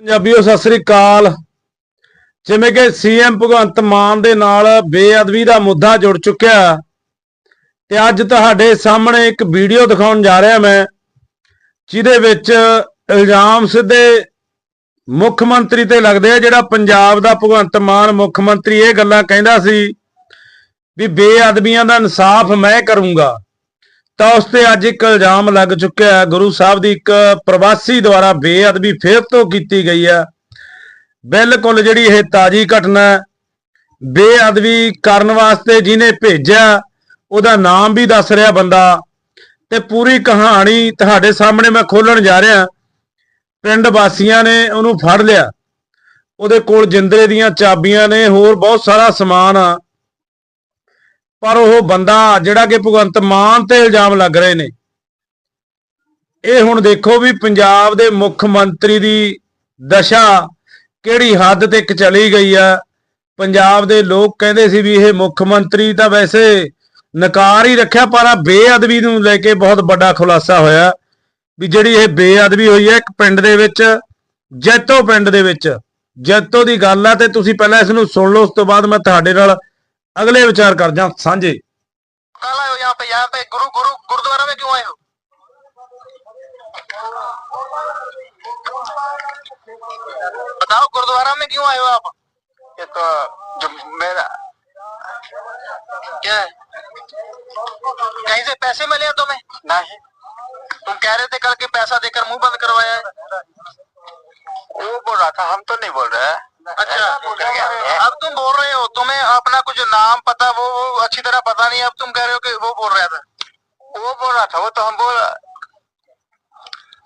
ਪੰਜਾਬੀਓ, ਸਤਿ ਸ੍ਰੀ ਅਕਾਲ। ਜਿਵੇਂ ਕਿ ਸੀਐਮ ਭਗਵੰਤ ਮਾਨ ਦੇ ਨਾਲ ਬੇਅਦਬੀ ਦਾ ਮੁੱਦਾ ਜੁੜ ਚੁੱਕਿਆ ਤੇ ਅੱਜ ਤੁਹਾਡੇ ਸਾਹਮਣੇ ਇੱਕ ਵੀਡੀਓ ਦਿਖਾਉਣ ਜਾ ਰਿਹਾ ਮੈਂ, ਜਿਹਦੇ ਵਿੱਚ ਇਲਜ਼ਾਮ ਸਿੱਧੇ ਮੁੱਖ ਮੰਤਰੀ ਤੇ ਲੱਗਦੇ ਆ, ਜਿਹੜਾ ਪੰਜਾਬ ਦਾ ਭਗਵੰਤ ਮਾਨ ਮੁੱਖ ਮੰਤਰੀ, ਇਹ ਗੱਲਾਂ ਕਹਿੰਦਾ ਸੀ ਵੀ ਬੇਅਦਬੀਆਂ ਦਾ ਇਨਸਾਫ ਮੈਂ ਕਰੂੰਗਾ। ਤਾਂ ਉਸ ਤੇ ਅੱਜ ਇੱਕ ਇਲਜ਼ਾਮ ਲੱਗ ਚੁੱਕਿਆ ਹੈ। ਗੁਰੂ ਸਾਹਿਬ ਦੀ ਇੱਕ ਪ੍ਰਵਾਸੀ ਦੁਆਰਾ ਬੇਅਦਬੀ ਫੇਰ ਤੋਂ ਕੀਤੀ ਗਈ ਹੈ। ਬਿਲਕੁਲ ਜਿਹੜੀ ਇਹ ਤਾਜੀ ਘਟਨਾ ਬੇਅਦਬੀ ਕਰਨ ਵਾਸਤੇ ਜਿਹਨੇ ਭੇਜਿਆ, ਉਹਦਾ ਨਾਮ ਵੀ ਦੱਸ ਰਿਹਾ ਬੰਦਾ। ਤੇ ਪੂਰੀ ਕਹਾਣੀ ਤੁਹਾਡੇ ਸਾਹਮਣੇ ਮੈਂ ਖੋਲਣ ਜਾ ਰਿਹਾ। ਪਿੰਡ ਵਾਸੀਆਂ ਨੇ ਉਹਨੂੰ ਫੜ ਲਿਆ। ਉਹਦੇ ਕੋਲ ਜਿੰਦਰੇ ਦੀਆਂ ਚਾਬੀਆਂ ਨੇ, ਹੋਰ ਬਹੁਤ ਸਾਰਾ ਸਮਾਨ ਆ। ਪਰ ਉਹ ਬੰਦਾ ਜਿਹੜਾ ਕਿ ਭਗਵੰਤ ਮਾਨ ਤੇ ਇਲਜ਼ਾਮ ਲੱਗ ਰਹੇ ਨੇ। ਇਹ ਹੁਣ ਦੇਖੋ ਵੀ ਪੰਜਾਬ ਦੇ ਮੁੱਖ ਮੰਤਰੀ ਦੀ ਦਸ਼ਾ ਕਿਹੜੀ ਹੱਦ ਤੱਕ ਚਲੀ ਗਈ ਆ। ਪੰਜਾਬ ਦੇ ਲੋਕ ਕਹਿੰਦੇ ਸੀ ਵੀ ਇਹ ਮੁੱਖ ਮੰਤਰੀ ਤਾਂ ਵੈਸੇ ਨਕਾਰ ਹੀ ਰੱਖਿਆ, ਪਰ ਆ ਬੇਅਦਬੀ ਨੂੰ ਲੈ ਕੇ ਬਹੁਤ ਵੱਡਾ ਖੁਲਾਸਾ ਹੋਇਆ ਵੀ ਜਿਹੜੀ ਇਹ ਬੇਅਦਬੀ ਹੋਈ ਹੈ ਇੱਕ ਪਿੰਡ ਦੇ ਵਿੱਚ, ਜੈਤੋ ਪਿੰਡ ਦੇ ਵਿੱਚ। ਜੈਤੋ ਦੀ ਗੱਲ ਆ ਤੇ ਤੁਸੀਂ ਪਹਿਲਾਂ ਇਸ ਨੂੰ ਸੁਣ ਲਓ, ਉਸ ਤੋਂ ਬਾਅਦ ਮੈਂ ਤੁਹਾਡੇ ਨਾਲ अगले विचार कर जा साझे। कल आए हो यहाँ पे यहाँ पे गुरु गुरु गुरुद्वारा में क्यों आए हो? बताओ गुरुद्वारा में क्यों आए हो आप? ये तो जो मेरा क्या? है कहीं से पैसे मिले हैं तुम्हें? नहीं। तुम कह रहे थे कल के पैसा देकर मुँह बंद करवाया है। वो बोल रहा था हम तो नहीं बोल रहे। अच्छा अब तुम बोल रहे हो तुम्हें अपना कुछ नाम पता वो, वो अच्छी तरह पता नहीं अब तुम कह रहे हो कि वो बोल रहा था। वो बोल रहा था वो तो हम बोल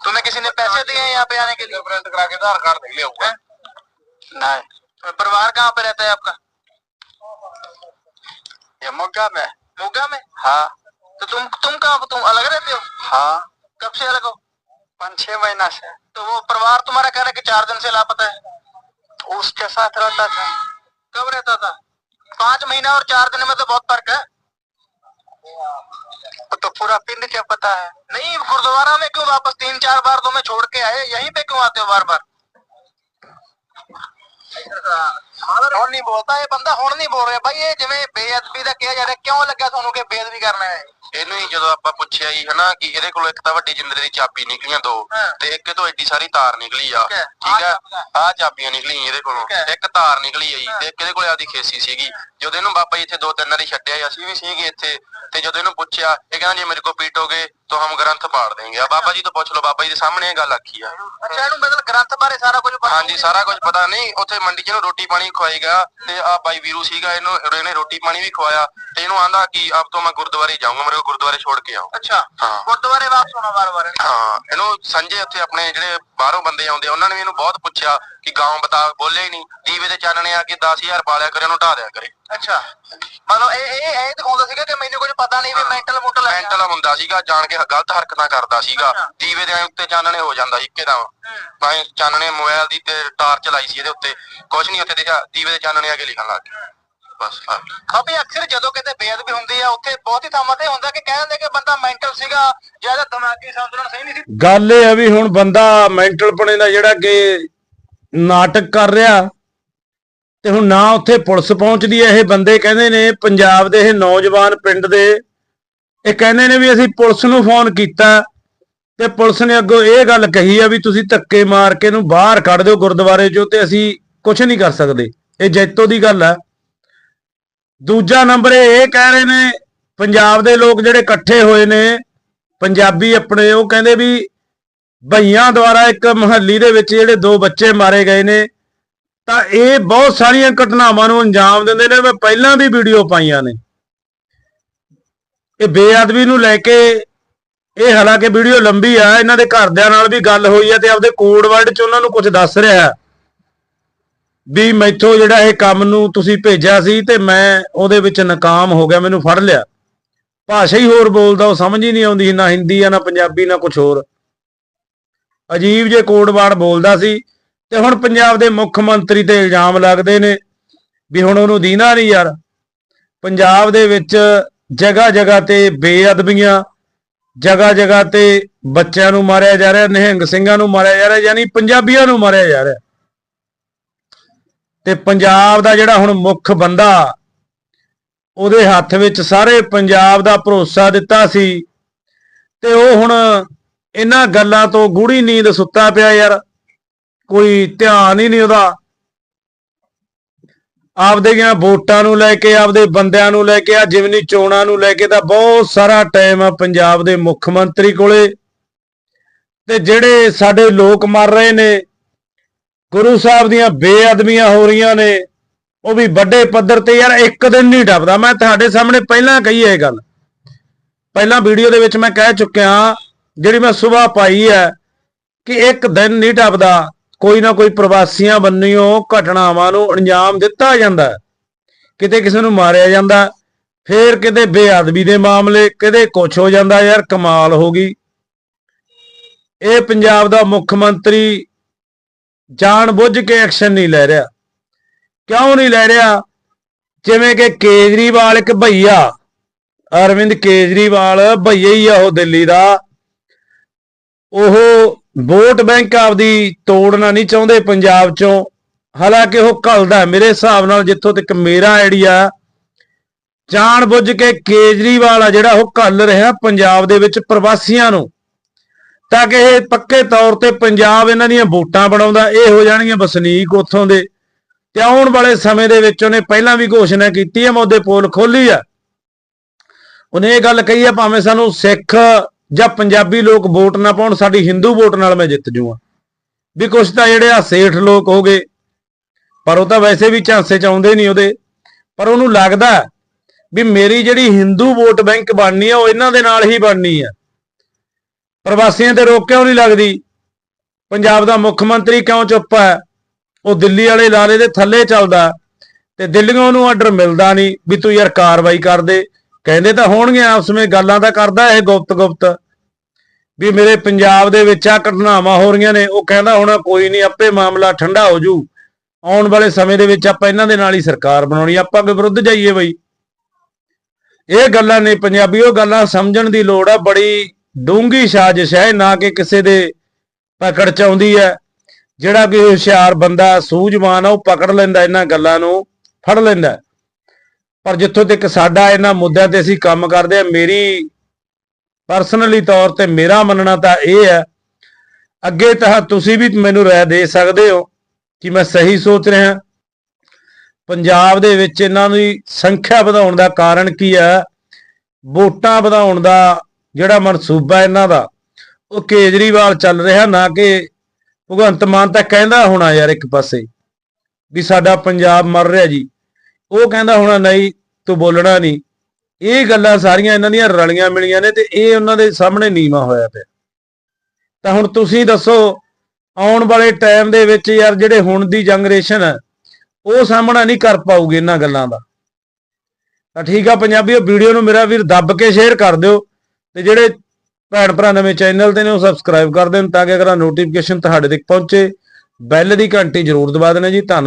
तुम्हें किसी ने पैसे दिए हैं यहाँ पे आने के लिए? करा के आधार कार्ड लिया नहीं। परिवार कहाँ पे रहता है आपका? ये मोगा में। मोगा में? हाँ। तो तुम तुम कहाँ तुम अलग रहते हो? हाँ। कब से अलग हो? पाँच छह महीना से। तो वो परिवार तुम्हारा कह रहा है कि चार दिन से लापता है। उसके साथ रहता था कब रहता था पाँच महीना और चार दिन में तो बहुत फर्क है वो तो पूरा पिंड क्या पता है नहीं गुरुद्वारा में क्यों वापस तीन चार बार तुम्हें छोड़ के आए यहीं पे क्यों आते हो बार बार ਹੁਣ ਨਹੀਂ ਬੋਲਦਾ ਇਹ ਬੰਦਾ ਹੁਣ ਨਹੀਂ ਬੋਲ ਰਿਹਾ ਬਾਈ ਇਹ ਜਿਵੇਂ ਬੇਅਦਬੀ ਦਾ ਕਿਹਾ ਜਾ ਰਿਹਾ ਕਿਉਂ ਲੱਗਾ ਤੁਹਾਨੂੰ ਕਿ ਬੇਅਦਬੀ ਕਰਨਾ ਹੈ ਇਹਨੂੰ ਹੀ ਜਦੋਂ ਆਪਾਂ ਪੁੱਛਿਆ ਜੀ ਹਨਾ ਕਿ ਇਹਦੇ ਕੋਲ ਇੱਕ ਤਾਂ ਵੱਡੀ ਜਿੰਦਰੇ ਦੀ ਚਾਬੀ ਨਿਕਲੀਆਂ ਦੋ ਹਾਂ। ਤੇ ਇੱਕ ਤੋਂ ਐਡੀ ਸਾਰੀ ਤਾਰ ਨਿਕਲੀ ਆ ਠੀਕ ਹੈ। ਠੀਕ ਹੈ ਆਹ ਚਾਬੀਆਂ। ਆਹ ਚਾਬੀਆਂ ਨਿਕਲੀਆਂ ਇਹਦੇ ਕੋਲੋਂ ਠੀਕ ਹੈ। ਇੱਕ ਤਾਰ ਨਿਕਲੀ ਆ ਜੀ ਹਾਂ। ਤੇ ਇੱਕ ਇਹਦੇ ਕੋਲੇ ਆਦੀ ਖੇਸੀ ਸੀਗੀ ਜਦੋਂ ਇਹਨੂੰ ਬਾਬਾ ਜੀ ਇੱਥੇ ਦੋ ਤਿੰਨ ਵਾਰੀ ਛੱਡਿਆ ਅਸੀਂ ਵੀ ਸੀਗੇ ਇੱਥੇ ਤੇ ਜਦੋਂ ਇਹਨੂੰ ਪੁੱਛਿਆ ਇਹ ਕਹਿੰਦਾ ਜੇ ਮੇਰੇ ਕੋ ਪੀਟੋਗੇ ਤਾਂ ਹਮ ਗ੍ਰੰਥ ਪਾੜ ਦੇਂਗੇ ਆ ਬਾਬਾ ਜੀ ਤੋਂ ਪੁੱਛ ਲਓ ਬਾਬਾ ਜੀ ਦੇ ਸਾਹਮਣੇ ਇਹ ਗੱਲ ਆਖੀ ਆ ਅੱਛਾ ਇਹਨੂੰ ਮਤਲਬ ਗ੍ਰੰਥ ਬਾਰੇ ਸਾਰਾ ਕੁਝ ਪਤਾ ਹਾਂਜੀ ਸਾਰਾ ਕੁਝ ਪਤਾ ਨਹੀਂ ਉੱਥੇ ਮੰਡੀ 'ਚ ਇਹਨੂੰ ਰੋਟੀ ਪਾਣੀ ਖਵਾਈ ਗਿਆ ਤੇ ਆ ਬਾਈ ਵੀਰੂ ਸੀਗਾ ਇਹਨੂੰ ਇਹਨੇ ਰੋਟੀ ਪਾਣੀ ਵੀ ਖਵਾਇਆ ਤੇ ਇਹਨੂੰ ਆਂਦਾ ਕਿ ਆਪ ਤੋਂ ਮੈਂ ਗੁਰਦੁਆਰੇ ਜਾਊਂਗਾ ਮੇਰੇ ਕੋ ਗੁਰਦੁਆਰੇ ਛੋੜ ਕੇ ਆਓ। ਅੱਛਾ ਹਾਂ। ਗੁਰਦੁਆਰੇ ਵਾਪਸ ਹੋਣਾ ਬਾਰ ਹਾਂ ਇਹਨੂੰ ਸੰਜੇ ਉੱਥੇ ਆਪਣੇ ਜਿਹੜੇ ਬਾਹਰੋਂ ਬੰਦੇ ਆਉਂਦੇ ਆ, ਉਹਨਾਂ ਨੇ ਵੀ ਇਹਨੂੰ ਬਹੁਤ ਪੁੱਛਿਆ ਕਿ ਗਾਉਂ ਬਤਾ ਬੋਲੇ ਹੀ ਨਹੀਂ। ਦੀਵੇ ਦੇ ਚਾਨਣੇ ਆ ਕੇ 10000 ਪਾਲਿਆ ਕਰੇ ਉਹਨੂੰ ਢਾ ਦਿਆ ਕਰੇ। ਅੱਛਾ। ਮਤਲਬ ਇਹ ਇਹ ਇਹ ਦਿਖਾਉਂਦਾ ਸੀਗਾ ਕਿ ਮੈਨੂੰ ਕੁਝ ਪਤਾ ਨਹੀਂ ਵੀ ਮੈਂਟਲ ਮੋਟਲ ਹੈ ਮੈਂਟਲ ਹੁੰਦਾ ਸੀਗਾ ਜਾਣ ਕੇ ਗਲਤ ਹਰਕਤਾਂ ਕਰਦਾ ਸੀਗਾ। ਅੱਛਾ। ਦੀਵੇ ਦੇ ਐਂ ਉੱਤੇ ਚਾਨਣੇ ਹੋ ਜਾਂਦਾ ਸੀ ਇੱਕਦਮ। ਤਾਂ ਇਹ ਚਾਨਣੇ ਮੋਬਾਈਲ ਦੀ ਤੇ ਟਾਰਚ ਲਾਈ ਸੀ ਇਹਦੇ ਉੱਤੇ। ਕੁਝ ਨਹੀਂ ਉੱਥੇ ਦੇਖਿਆ ਦੀਵੇ ਦੇ ਚਾਨਣੇ ਆ ਕੇ ਲਿਖਣ ਲੱਗ ਗਿਆ ਬਸ ਆਹ। ਅਬੇ ਅਕਸਰ ਜਦੋਂ ਕਿਤੇ ਬੇਅਦਬੀ ਹੁੰਦੀ ਆ, ਉੱਥੇ ਬਹੁਤ ਥਾਵਾਂ ਤੇ ਹੁੰਦਾ ਕਿ ਕਹਿ ਦਿੰਦੇ ਕਿ ਬੰਦਾ ਮੈਂਟਲ ਸੀਗਾ ਜਾਂ ਦਿਮਾਗੀ ਸੰਤੁਲਨ ਸਹੀ ਨਹੀਂ ਸੀ। ਗੱਲ ਇਹ ਆ ਵੀ ਹੁਣ ਬੰਦਾ ਮੈਂਟਲ ਪਣੇ ਦਾ ਜਿਹੜਾ ਕਿ ਨਾਟਕ ਕਰ ਰਿਹਾ, ਤੇ ਹੁਣ ਨਾ ਉੱਥੇ ਪੁਲਿਸ ਪਹੁੰਚਦੀ ਹੈ ਇਹ ਬੰਦੇ ਕਹਿੰਦੇ ਨੇ ਪੰਜਾਬ ਦੇ ਇਹ ਨੌਜਵਾਨ ਪਿੰਡ ਦੇ, ਇਹ ਕਹਿੰਦੇ ਨੇ ਵੀ ਅਸੀਂ ਪੁਲਿਸ ਨੂੰ ਫੋਨ ਕੀਤਾ, ਤੇ ਪੁਲਿਸ ਨੇ ਅੱਗੋਂ ਇਹ ਗੱਲ ਕਹੀ ਆ ਵੀ ਤੁਸੀਂ ਧੱਕੇ ਮਾਰ ਕੇ ਇਹਨੂੰ ਬਾਹਰ ਕੱਢ ਦਿਓ ਗੁਰਦੁਆਰੇ ਚੋਂ, ਤੇ ਅਸੀਂ ਕੁਝ ਨਹੀਂ ਕਰ ਸਕਦੇ। ਇਹ ਜੈਤੋ ਦੀ ਗੱਲ ਆ। ਦੂਜਾ ਨੰਬਰ ਇਹ ਕਹਿ ਰਹੇ ਨੇ, ਪੰਜਾਬ ਦੇ ਲੋਕ ਜਿਹੜੇ ਇਕੱਠੇ ਹੋਏ ਨੇ, ਪੰਜਾਬੀ ਆਪਣੇ, ਉਹ ਕਹਿੰਦੇ ਵੀ ਭਈਆਂ ਦੁਆਰਾ ਇੱਕ ਮਹੱਲੀ ਦੇ ਵਿੱਚ ਜਿਹੜੇ ਦੋ ਬੱਚੇ ਮਾਰੇ ਗਏ ਨੇ, ਤਾਂ ਇਹ ਬਹੁਤ ਸਾਰੀਆਂ ਘਟਨਾਵਾਂ ਨੂੰ ਅੰਜਾਮ ਦਿੰਦੇ ਨੇ, ਮੈਂ ਪਹਿਲਾਂ ਵੀ ਵੀਡੀਓ ਪਾਈਆਂ ਨੇ। ਇਹ ਬੇਅਦਬੀ ਨੂੰ ਲੈ ਕੇ, ਇਹ ਹਾਲਾਂਕਿ ਵੀਡੀਓ ਲੰਬੀ ਆ, ਇਹਨਾਂ ਦੇ ਘਰਦਿਆਂ ਨਾਲ ਵੀ ਗੱਲ ਹੋਈ ਆ ਤੇ ਆਪਦੇ ਕੋਡ ਵਰਡ 'ਚ ਉਹਨਾਂ ਨੂੰ ਕੁਝ ਦੱਸ ਰਿਹਾ। ਵੀ ਮੈਥੋਂ ਜਿਹੜਾ ਇਹ ਕੰਮ ਨੂੰ ਤੁਸੀਂ ਭੇਜਿਆ ਸੀ ਤੇ ਮੈਂ ਉਹਦੇ ਵਿੱਚ ਨਾਕਾਮ ਹੋ ਗਿਆ, ਮੈਨੂੰ ਫੜ ਲਿਆ। ਭਾਸ਼ਾ ਹੀ ਹੋਰ ਬੋਲਦਾ, ਉਹ ਸਮਝ ਹੀ ਨਹੀਂ ਆਉਂਦੀ ਨਾ ਹਿੰਦੀ ਆ, ਨਾ ਪੰਜਾਬੀ, ਨਾ ਕੁਝ ਹੋਰ। ਅਜੀਬ ਜੇ ਕੋਡਵਾਰਡ ਬੋਲਦਾ ਸੀ, ਤੇ ਹੁਣ ਪੰਜਾਬ ਦੇ ਮੁੱਖ ਮੰਤਰੀ ਤੇ ਇਲਜ਼ਾਮ ਲੱਗਦੇ ਨੇ ਵੀ ਹੁਣ ਉਹਨੂੰ ਦੀਨਾ ਨਹੀਂ ਯਾਰ। ਪੰਜਾਬ ਦੇ ਵਿੱਚ ਜਗ੍ਹਾ ਜਗ੍ਹਾ ਤੇ ਬੇਅਦਬੀਆਂ ਜਗ੍ਹਾ ਜਗ੍ਹਾ ਤੇ ਬੱਚਿਆਂ ਨੂੰ ਮਾਰਿਆ ਜਾ ਰਿਹਾ, ਨਿਹੰਗ ਸਿੰਘਾਂ ਨੂੰ ਮਾਰਿਆ ਜਾ ਰਿਹਾ, ਯਾਨੀ ਪੰਜਾਬੀਆਂ ਨੂੰ ਮਾਰਿਆ ਜਾ ਰਿਹਾ। ਤੇ ਪੰਜਾਬ ਦਾ ਜਿਹੜਾ ਹੁਣ ਮੁੱਖ ਬੰਦਾ ਉਹਦੇ ਹੱਥ ਵਿੱਚ ਸਾਰੇ ਪੰਜਾਬ ਦਾ ਭਰੋਸਾ ਦਿੱਤਾ ਸੀ ਤੇ ਉਹ ਹੁਣ ਇਹਨਾਂ ਗੱਲਾਂ ਤੋਂ ਗੂੜੀ ਨੀਂਦ ਸੁੱਤਾ ਪਿਆ ਯਾਰ, ਕੋਈ ਧਿਆਨ ਹੀ ਨਹੀਂ ਉਹਦਾ। ਆਪਦੇ ਗਿਆ ਵੋਟਾਂ ਨੂੰ ਲੈ ਕੇ, ਆਪਦੇ ਬੰਦਿਆਂ ਨੂੰ ਲੈ ਕੇ ਆ ਜਿਵਨੀ ਚੋਣਾਂ ਨੂੰ ਲੈ ਕੇ ਤਾਂ ਬਹੁਤ ਸਾਰਾ ਟਾਈਮ ਆ ਪੰਜਾਬ ਦੇ ਮੁੱਖ ਮੰਤਰੀ ਕੋਲੇ। ਤੇ ਜਿਹੜੇ ਸਾਡੇ ਲੋਕ ਮਰ ਰਹੇ ਨੇ ਗੁਰੂ ਸਾਹਿਬ ਦੀਆਂ ਬੇਅਦਬੀਆਂ ਹੋ ਰਹੀਆਂ ਨੇ, ਉਹ ਵੀ ਵੱਡੇ ਪੱਧਰ ਤੇ ਯਾਰ ਇੱਕ ਦਿਨ ਨਹੀਂ ਡੱਬਦਾ। ਮੈਂ ਤੁਹਾਡੇ ਸਾਹਮਣੇ ਪਹਿਲਾਂ ਕਹੀ ਇਹ ਗੱਲ। ਪਹਿਲਾਂ ਵੀਡੀਓ ਦੇ ਵਿੱਚ ਮੈਂ ਕਹਿ ਚੁੱਕਿਆ, ਜਿਹੜੀ ਮੈਂ ਸਵੇਰ ਪਾਈ ਹੈ, ਕਿ ਇੱਕ ਦਿਨ ਨਹੀਂ ਡੱਬਦਾ। ਕੋਈ ਨਾ ਕੋਈ ਪ੍ਰਵਾਸੀਆਂ ਬੰਨਿਓ ਘਟਨਾਵਾਂ ਨੂੰ ਅੰਜਾਮ ਦਿੱਤਾ ਜਾਂਦਾ ਕਿਤੇ ਕਿਸੇ ਨੂੰ ਮਾਰਿਆ ਜਾਂਦਾ ਫੇਰ ਕਿਤੇ ਬੇਅਦਬੀ ਦੇ ਮਾਮਲੇ, ਕਿਤੇ ਕੁਛ ਹੋ ਜਾਂਦਾ ਯਾਰ ਕਮਾਲ ਹੋ ਗਈ। ਇਹ ਪੰਜਾਬ ਦਾ ਮੁੱਖ ਮੰਤਰੀ ਜਾਣ ਬੁੱਝ ਕੇ ਐਕਸ਼ਨ ਨਹੀਂ ਲੈ ਰਿਹਾ। ਕਿਉਂ ਨਹੀਂ ਲੈ ਰਿਹਾ? ਜਿਵੇਂ ਕਿ ਕੇਜਰੀਵਾਲ ਇੱਕ ਭਈਆ, ਅਰਵਿੰਦ ਕੇਜਰੀਵਾਲ ਭਈਆ ਹੀ ਆ ਉਹ ਦਿੱਲੀ ਦਾ। ਉਹ ਵੋਟ ਬੈਂਕ ਆਪਦੀ ਤੋੜਨਾ ਨਹੀਂ ਚਾਹੁੰਦੇ ਪੰਜਾਬ ਚੋਂ। ਹਾਲਾਂਕਿ ਉਹ ਘਲਦਾ ਮੇਰੇ ਹਿਸਾਬ ਨਾਲ ਜਿੱਥੋਂ ਤੱਕ ਮੇਰਾ ਆਈਡੀਆ ਜਾਣ ਬੁੱਝ ਕੇ ਕੇਜਰੀਵਾਲ ਆ ਜਿਹੜਾ ਉਹ ਘੱਲ ਰਿਹਾ ਪੰਜਾਬ ਦੇ ਵਿੱਚ ਪ੍ਰਵਾਸੀਆਂ ਨੂੰ। ਤਾਂ ਕਿ ਇਹ ਪੱਕੇ ਤੌਰ ਤੇ ਪੰਜਾਬ ਇਹਨਾਂ ਦੀਆਂ ਵੋਟਾਂ ਬਣਾਉਂਦਾ, ਇਹ ਹੋ ਜਾਣਗੀਆਂ ਵਸਨੀਕ ਉੱਥੋਂ ਦੇ। ਤੇ ਆਉਣ ਵਾਲੇ ਸਮੇਂ ਦੇ ਵਿੱਚ ਉਹਨੇ ਪਹਿਲਾਂ ਵੀ ਘੋਸ਼ਣਾ ਕੀਤੀ ਹੈ, ਮੈਂ ਉਹਦੇ ਪੋਲ ਖੋਲੀ ਆ। ਉਹਨੇ ਇਹ ਗੱਲ ਕਹੀ ਆ, ਭਾਵੇਂ ਸਾਨੂੰ ਸਿੱਖ ਜਾਂ ਪੰਜਾਬੀ ਲੋਕ ਵੋਟ ਨਾ ਪਾਉਣ, ਸਾਡੀ ਹਿੰਦੂ ਵੋਟ ਨਾਲ ਮੈਂ ਜਿੱਤ ਜੂਆਂ। ਵੀ ਕੁਛ ਤਾਂ ਜਿਹੜੇ ਆ ਸੇਠ ਲੋਕ ਹੋਗੇ ਪਰ ਉਹ ਤਾਂ ਵੈਸੇ ਵੀ ਝਾਂਸੇ ਚ ਆਉਂਦੇ ਨਹੀਂ ਉਹਦੇ। ਪਰ ਉਹਨੂੰ ਲੱਗਦਾ ਵੀ ਮੇਰੀ ਜਿਹੜੀ ਹਿੰਦੂ ਵੋਟ ਬੈਂਕ ਬਣਨੀ ਆ, ਉਹ ਇਹਨਾਂ ਦੇ ਨਾਲ ਹੀ ਬਣਨੀ ਆ। ਪ੍ਰਵਾਸੀਆਂ ਤੇ ਰੋਕ ਕਿਉਂ ਨਹੀਂ ਲੱਗਦੀ? ਪੰਜਾਬ ਦਾ ਮੁੱਖ ਮੰਤਰੀ ਕਿਉਂ ਚੁੱਪ ਹੈ? ਉਹ ਦਿੱਲੀ ਵਾਲੇ ਲਾਰੇ ਦੇ ਥੱਲੇ ਚੱਲਦਾ ਤੇ ਦਿੱਲੀੋਂ ਨੂੰ ਆਰਡਰ ਮਿਲਦਾ ਨਹੀਂ ਵੀ ਤੂੰ ਯਾਰ ਕਾਰਵਾਈ ਕਰ ਦੇ। ਕਹਿੰਦੇ ਤਾਂ ਹੋਣਗੇ ਆਪਸ ਵਿੱਚ ਗੱਲਾਂ ਤਾਂ ਕਰਦਾ ਇਹ ਗੁਪਤ ਗੁਪਤ। ਵੀ ਮੇਰੇ ਪੰਜਾਬ ਦੇ ਵਿੱਚ ਆ ਘਟਨਾਵਾਂ ਹੋ ਰਹੀਆਂ ਨੇ, ਉਹ ਕਹਿੰਦਾ ਹੁਣ ਕੋਈ ਨਹੀਂ, ਆਪੇ ਮਾਮਲਾ ਠੰਡਾ ਹੋ ਜੂ। ਆਉਣ ਵਾਲੇ ਸਮੇਂ ਦੇ ਵਿੱਚ ਆਪਾਂ ਇਹਨਾਂ ਦੇ ਨਾਲ ਹੀ ਸਰਕਾਰ ਬਣਾਉਣੀ, ਆਪਾਂ ਅੱਗੇ ਵਿਰੁੱਧ ਜਾਈਏ ਬਈ। ਇਹ ਗੱਲਾਂ ਨੇ ਪੰਜਾਬੀ, ਉਹ ਗੱਲਾਂ ਸਮਝਣ ਦੀ ਲੋੜ ਆ, ਬੜੀ ਡੂੰਗੀ ਸਾਜ਼ਿਸ਼ ਹੈ, ਨਾ ਕਿ ਕਿਸੇ ਦੇ ਪਕੜ ਚ ਆਉਂਦੀ ਹੈ। ਜਿਹੜਾ ਕਿ ਹੁਸ਼ਿਆਰ ਬੰਦਾ ਸੂਝਵਾਨ ਆ, ਉਹ ਪਕੜ ਲੈਂਦਾ ਇਹਨਾਂ ਗੱਲਾਂ ਨੂੰ, ਫੜ ਲੈਂਦਾ। ਪਰ ਜਿੱਥੋਂ ਤੱਕ ਸਾਡਾ ਇਹਨਾਂ ਮੁੱਦਿਆਂ ਤੇ ਅਸੀਂ ਕੰਮ ਕਰਦੇ ਆ ਮੇਰੀ ਪਰਸਨਲੀ ਤੌਰ ਤੇ ਮੇਰਾ ਮੰਨਣਾ ਤਾਂ ਇਹ ਹੈ, ਅੱਗੇ ਤਾਂ ਤੁਸੀਂ ਵੀ ਮੈਨੂੰ ਰਾਏ ਦੇ ਸਕਦੇ ਹੋ ਕਿ ਮੈਂ ਸਹੀ ਸੋਚ ਰਿਹਾ। ਪੰਜਾਬ ਦੇ ਵਿੱਚ ਇਹਨਾਂ ਦੀ ਸੰਖਿਆ ਵਧਾਉਣ ਦਾ ਕਾਰਨ ਕੀ ਹੈ? ਵੋਟਾਂ ਵਧਾਉਣ ਦਾ ਜਿਹੜਾ ਮਨਸੂਬਾ ਇਹਨਾਂ ਦਾ, ਉਹ ਕੇਜਰੀਵਾਲ ਚੱਲ ਰਿਹਾ ਨਾ ਕਿ ਭਗਵੰਤ ਮਾਨ ਤਾਂ ਕਹਿੰਦਾ ਹੋਣਾ ਯਾਰ ਇੱਕ ਪਾਸੇ ਵੀ ਸਾਡਾ ਪੰਜਾਬ ਮਰ ਰਿਹਾ ਜੀ। ਉਹ ਕਹਿੰਦਾ ਹੋਣਾ, ਨਹੀਂ, ਤੂੰ ਬੋਲਣਾ ਨਹੀਂ। ਇਹ ਗੱਲਾਂ ਸਾਰੀਆਂ ਇਹਨਾਂ ਦੀਆਂ ਰਲੀਆਂ ਮਿਲੀਆਂ ਨੇ ਤੇ ਇਹ ਉਹਨਾਂ ਦੇ ਸਾਹਮਣੇ ਨੀਵਾ ਹੋਇਆ ਪਿਆ। ਤਾਂ ਹੁਣ ਤੁਸੀਂ ਦੱਸੋ, ਆਉਣ ਵਾਲੇ ਟਾਈਮ ਦੇ ਵਿੱਚ ਯਾਰ ਜਿਹੜੇ ਹੁਣ ਦੀ ਜਨਰੇਸ਼ਨ ਹੈ, ਉਹ ਸਾਹਮਣਾ ਨਹੀਂ ਕਰ ਪਾਊਗੀ ਇਹਨਾਂ ਗੱਲਾਂ ਦਾ। ਤਾਂ ਠੀਕ ਆ ਪੰਜਾਬੀਓ, ਵੀਡੀਓ ਨੂੰ ਮੇਰਾ ਵੀਰ ਦੱਬ ਕੇ ਸ਼ੇਅਰ ਕਰ ਦਿਓ। ਤੇ ਜਿਹੜੇ ਭੈਣ ਭਰਾ ਨਵੇਂ ਚੈਨਲ ਤੇ ਨੇ, ਉਹ ਸਬਸਕ੍ਰਾਈਬ ਕਰ ਦੇਣ ਤਾਂ ਕਿ ਅਗਲਾ ਨੋਟੀਫਿਕੇਸ਼ਨ ਤੁਹਾਡੇ ਤੱਕ ਪਹੁੰਚੇ। ਬੈਲ ਦੀ ਘੰਟੀ ਜ਼ਰੂਰ ਦਬਾ ਦੇਣਾ ਜੀ। ਧੰਨਵਾਦ।